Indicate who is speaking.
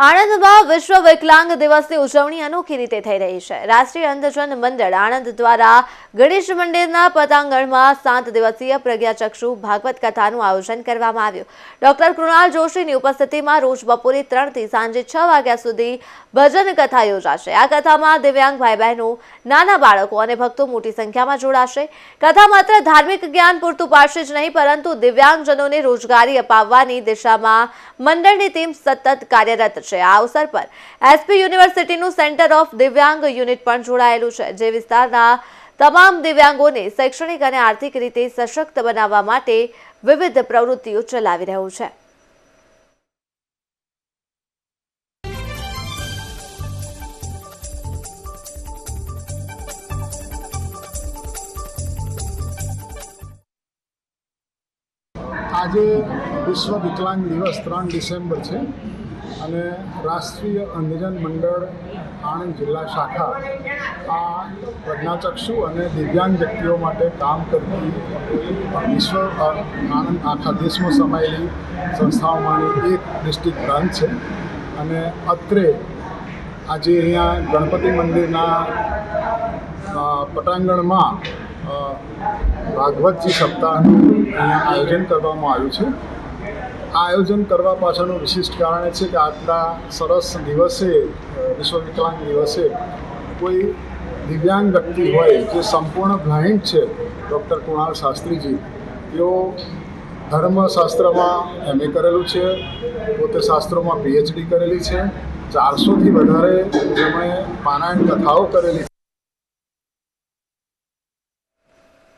Speaker 1: આણંદમાં વિશ્વ વિકલાંગ દિવસની ઉજવણી અનોખી રીતે થઈ રહી છે. રાષ્ટ્રીય અંધજન મંડળ આણંદ દ્વારા ગણેશ મંદિરના પતાંગણમાં સાત દિવસીય પ્રજ્ઞાચક્ષુ ભાગવત કથાનું આયોજન કરવામાં આવ્યું. ડોક્ટર કૃણાલ જોશીની ઉપસ્થિતિમાં રોજ બપોરે ત્રણથી સાંજે છ વાગ્યા સુધી ભજન કથા યોજાશે. આ કથામાં દિવ્યાંગ ભાઈ બહેનો નાના બાળકો અને ભક્તો મોટી સંખ્યામાં જોડાશે. કથા માત્ર ધાર્મિક જ્ઞાન પૂરતું પાડશે જ નહીં, પરંતુ દિવ્યાંગજનોને રોજગારી અપાવવાની દિશામાં મંડળની ટીમ સતત કાર્યરત છે. આ અવસર પર. એસપી યુનિવર્સિટીનું સેન્ટર ઓફ દિવ્યાંગ યુનિટ પણ જોડાયેલું છે, જે વિસ્તારના તમામ દિવ્યાંગોને શૈક્ષણિક અને આર્થિક રીતે સશક્ત બનાવવા માટે વિવિધ પ્રવૃત્તિઓ ચલાવી રહ્યું છે.
Speaker 2: આજે વિશ્વ વિકલાંગ દિવસ ત્રણ ડિસેમ્બર છે. અને રાષ્ટ્રીય અંધજન મંડળ આણંદ જિલ્લા શાખા આ પ્રજ્ઞાચક્ષુ અને દિવ્યાંગ વ્યક્તિઓ માટે કામ કરતી વિશ્વ આણંદ આખા દેશમાં સમાયેલી સંસ્થાઓમાંની એક ડિસ્ટ્રિક્ટ બ્રાન્ચ છે. અને અત્રે આજે અહીંયા ગણપતિ મંદિરના પટાંગણમાં ભાગવતજી સપ્તાહનું અહીંયા આયોજન કરવામાં આવ્યું છે. આ આયોજન કરવા પાછળનું વિશિષ્ટ કારણ એ છે કે આટલા સરસ દિવસે વિશ્વ વિકલાંગ દિવસે કોઈ દિવ્યાંગ વ્યક્તિ હોય જે સંપૂર્ણ બ્લાઇન્ડ છે, ડૉક્ટર કુણાલ શાસ્ત્રીજી, તેઓ ધર્મશાસ્ત્રમાં એમએ કરેલું છે, પોતે શાસ્ત્રોમાં પીએચડી કરેલી છે, ચારસોથી વધારે જેમણે પારાયણ કથાઓ કરેલી